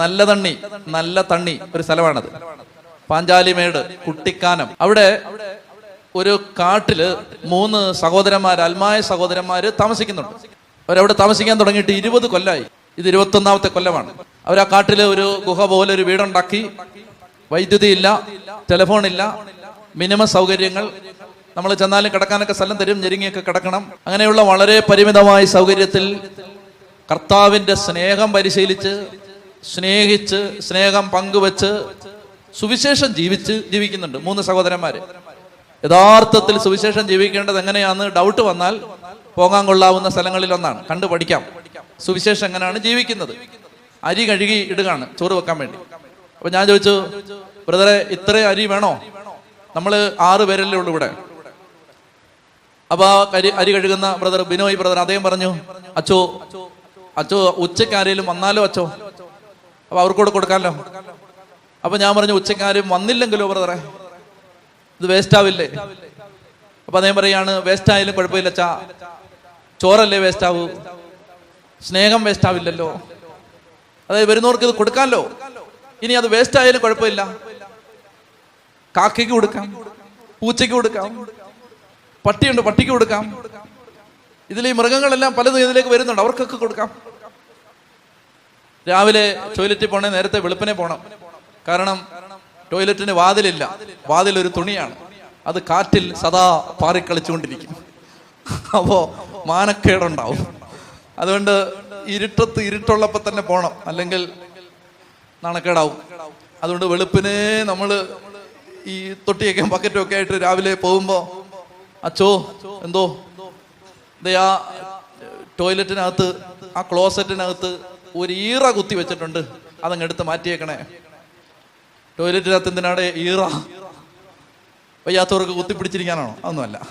നല്ല തണ്ണി നല്ല തണ്ണി ഒരു സ്ഥലമാണത്. പാഞ്ചാലിമേട് കുട്ടിക്കാനം. അവിടെ ഒരു കാട്ടിൽ മൂന്ന് സഹോദരന്മാർ അൽമായ സഹോദരന്മാര് താമസിക്കുന്നുണ്ട്. അവരവിടെ താമസിക്കാൻ തുടങ്ങിയിട്ട് ഇരുപത് കൊല്ലായി. ഇത് ഇരുപത്തി ഒന്നാമത്തെ കൊല്ലമാണ്. അവർ ആ കാട്ടിൽ ഒരു ഗുഹ പോലെ ഒരു വീടുണ്ടാക്കി. വൈദ്യുതി ഇല്ല ടെലിഫോൺ ഇല്ല മിനിമം സൗകര്യങ്ങൾ. നമ്മൾ ചെന്നാലും കിടക്കാനൊക്കെ സ്ഥലം തരും ഞെരുങ്ങിയൊക്കെ കിടക്കണം. അങ്ങനെയുള്ള വളരെ പരിമിതമായ സൗകര്യത്തിൽ കർത്താവിന്റെ സ്നേഹം പരിശീലിച്ച് സ്നേഹിച്ച് സ്നേഹം പങ്കുവെച്ച് സുവിശേഷം ജീവിച്ച് ജീവിക്കുന്നുണ്ട് മൂന്ന് സഹോദരന്മാര്. യഥാർത്ഥത്തിൽ സുവിശേഷം ജീവിക്കേണ്ടത് എങ്ങനെയാന്ന് ഡൗട്ട് വന്നാൽ പോകാൻ കൊള്ളാവുന്ന സ്ഥലങ്ങളിൽ ഒന്നാണ്. കണ്ടു പഠിക്കാം. സുവിശേഷം എങ്ങനെയാണ് ജീവിക്കുന്നത്? അരി കഴുകി ഇടുകയാണ് ചോറ് വെക്കാൻ വേണ്ടി. അപ്പൊ ഞാൻ ചോദിച്ചു ബ്രദറെ ഇത്ര അരി വേണോ? നമ്മൾ ആറ് പേരല്ലേ ഉള്ളൂ ഇവിടെ. അപ്പൊ അരി അരി കഴുകുന്ന ബ്രദർ ബിനോയ് ബ്രദർ അദ്ദേഹം പറഞ്ഞു അച്ചോ അച്ചോ ഉച്ചയ്ക്ക് ആരെങ്കിലും വന്നാലോ അച്ചോ അപ്പൊ അവർക്കൂടെ കൊടുക്കാമല്ലോ അപ്പൊ ഞാൻ പറഞ്ഞു ഉച്ചയ്ക്ക് ആരും വന്നില്ലെങ്കിലോ ബ്രദറെ? ഇത് വേസ്റ്റ് ആവില്ലേ അപ്പൊ അദ്ദേഹം പറയാണ് വേസ്റ്റ് ആയാലും കുഴപ്പമില്ല ചാ. ചോറല്ലേ വേസ്റ്റ് ആവൂ സ്നേഹം വേസ്റ്റ് ആവില്ലല്ലോ അതായത് വരുന്നവർക്ക് ഇത് കൊടുക്കാമല്ലോ ഇനി അത് വേസ്റ്റ് ആയാലും കുഴപ്പമില്ല. കാക്കയ്ക്ക് കൊടുക്കാം പൂച്ചയ്ക്ക് കൊടുക്കാം പട്ടിയുണ്ട് പട്ടിക്ക് കൊടുക്കാം. ഇതിൽ ഈ മൃഗങ്ങളെല്ലാം പലതും ഇതിലേക്ക് വരുന്നുണ്ട് അവർക്കൊക്കെ കൊടുക്കാം. രാവിലെ ടോയ്ലറ്റിൽ പോണേ നേരത്തെ വെളുപ്പിനെ പോണം. കാരണം ടോയ്ലറ്റിന് വാതിലില്ല. വാതിൽ ഒരു തുണിയാണ്. അത് കാറ്റിൽ സദാ പാറിക്കളിച്ചുകൊണ്ടിരിക്കും. അപ്പോ മാനക്കേടുണ്ടാവും. അതുകൊണ്ട് ഇരുട്ടത്ത് ഇരുട്ടുള്ളപ്പോ തന്നെ പോണം. അല്ലെങ്കിൽ നാണക്കേടാവും. അതുകൊണ്ട് വെളുപ്പിനെ നമ്മൾ ഈ തൊട്ടിയൊക്കെ ബക്കറ്റൊക്കെ ആയിട്ട് രാവിലെ പോകുമ്പോ അച്ചോ എന്തോ? ആ ടോയ്ലറ്റിനകത്ത് ആ ക്ലോസറ്റിനകത്ത് ഒരു ഈറ കുത്തി വെച്ചിട്ടുണ്ട്. അതങ്ങ് എടുത്ത് മാറ്റിയേക്കണേ. ടോയ്ലറ്റിനകത്ത് എന്തിനാടെ ഈറ? വയ്യാത്തവർക്ക് കുത്തിപ്പിടിച്ചിരിക്കാനാണോ അതൊന്നുമല്ല.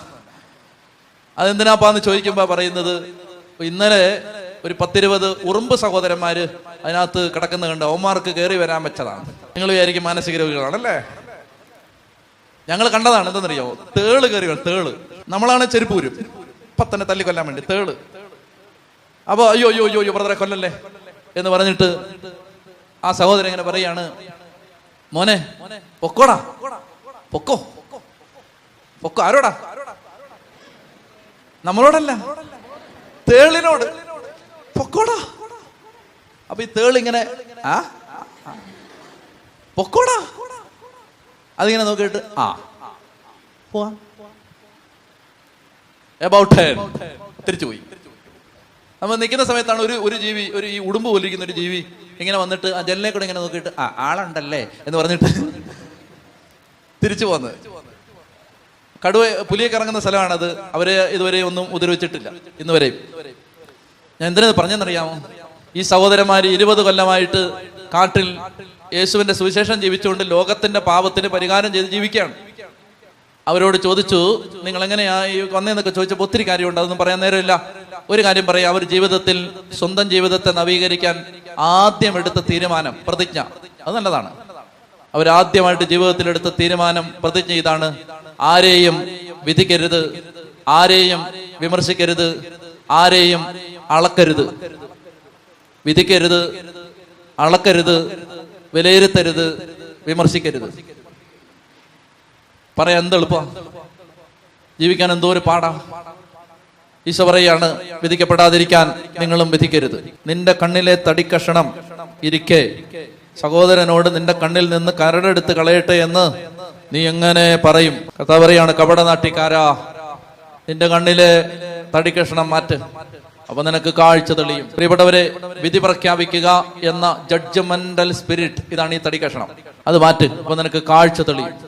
അതെന്തിനാപ്പാന്ന് ചോദിക്കുമ്പോ പറയുന്നത് ഇന്നലെ ഒരു പത്തിരുപത് ഉറുമ്പ് സഹോദരന്മാര് അതിനകത്ത് കിടക്കുന്ന കണ്ട് ഓമാർക്ക് കയറി വരാൻ വെച്ചതാണ്. നിങ്ങൾ വിചാരിക്കും മാനസിക രോഗികളാണല്ലേ? ഞങ്ങൾ കണ്ടതാണ് എന്തെന്നറിയോ തേൾ കയറി തേൾ. നമ്മളാണ് ചെരുപ്പൂരും. ഇപ്പൊ തന്നെ തല്ലി കൊല്ലാൻ വേണ്ടി തേൾ. അപ്പൊ അയ്യോ അയ്യോ അയ്യോ അയ്യോ ബ്രദറെ കൊല്ലല്ലേ? എന്ന് പറഞ്ഞിട്ട് ആ സഹോദരൻ ഇങ്ങനെ പറയാണ് മോനെ പൊക്കോടാ പൊക്കോ പൊക്കോ ആരോടാ? നമ്മളോടല്ല തേളിനോട് പൊക്കോടാ. അപ്പൊ ഈ തേളിങ്ങനെ ആ. പൊക്കോടാ. അതിങ്ങനെ നോക്കിയിട്ട് ആ പോവാ. എബൌട്ട് തിരിച്ചു പോയി നമ്മൾ നിൽക്കുന്ന സമയത്താണ് ഒരു ഒരു ജീവി ഒരു ഈ ഉടുമ്പ് പോലിരിക്കുന്ന ഒരു ജീവി ഇങ്ങനെ വന്നിട്ട് ആ ജനലിനെ കൂടെ ഇങ്ങനെ നോക്കിയിട്ട് ആ ആളുണ്ടല്ലേ? എന്ന് പറഞ്ഞിട്ട് തിരിച്ചു പോന്നത് കടുവ പുലിയൊക്കെ ഇറങ്ങുന്ന സ്ഥലമാണത്. അവരെ ഇതുവരെ ഒന്നും ഉപദ്രവിച്ചിട്ടില്ല ഇന്ന് വരെയും ഞാൻ എന്തിനാ പറഞ്ഞെന്നറിയാമോ ഈ സഹോദരന്മാര് ഇരുപത് കൊല്ലമായിട്ട് കാട്ടിൽ യേശുവിന്റെ സുവിശേഷം ജീവിച്ചുകൊണ്ട് ലോകത്തിന്റെ പാപത്തിന് പരിഹാരം ചെയ്ത് ജീവിക്കുകയാണ്. അവരോട് ചോദിച്ചു നിങ്ങൾ എങ്ങനെയാ വന്നേന്നൊക്കെ ചോദിച്ചപ്പോൾ ഒത്തിരി കാര്യമുണ്ട്. അതൊന്നും പറയാൻ നേരമില്ല. ഒരു കാര്യം പറയാം അവർ ജീവിതത്തിൽ സ്വന്തം ജീവിതത്തെ നവീകരിക്കാൻ ആദ്യം എടുത്ത തീരുമാനം പ്രതിജ്ഞ. അത് നല്ലതാണ്. അവരാദ്യമായിട്ട് ജീവിതത്തിൽ എടുത്ത തീരുമാനം പ്രതിജ്ഞ ഇതാണ്. ആരെയും വിധിക്കരുത് ആരെയും വിമർശിക്കരുത് ആരെയും അളക്കരുത്. വിധിക്കരുത് അളക്കരുത് വിലയിരുത്തരുത് വിമർശിക്കരുത്. പറയാൻ എന്ത് എളുപ്പം? ജീവിക്കാൻ എന്തോ ഒരു പാടാ. ഈശോ പറയാണ് വിധിക്കപ്പെടാതിരിക്കാൻ നിങ്ങളും വിധിക്കരുത്. നിന്റെ കണ്ണിലെ തടിക്കഷണം ഇരിക്കെ. സഹോദരനോട് നിന്റെ കണ്ണിൽ നിന്ന് കരടെടുത്ത് കളയട്ടെ എന്ന് നീ എങ്ങനെ പറയും? കഥ പറയാണ് കപടനാട്ടിക്കാരാ നിന്റെ കണ്ണിലെ തടിക്കഷണം മാറ്റ്. അപ്പൊ നിനക്ക് കാഴ്ച തെളിയും. പ്രിയപ്പെട്ടവരെ വിധി പ്രഖ്യാപിക്കുക എന്ന ജഡ്ജ്മെന്റൽ സ്പിരിറ്റ് ഇതാണ് ഈ തടിക്കഷണം. അത് മാറ്റ്. അപ്പൊ നിനക്ക് കാഴ്ച തെളിയും.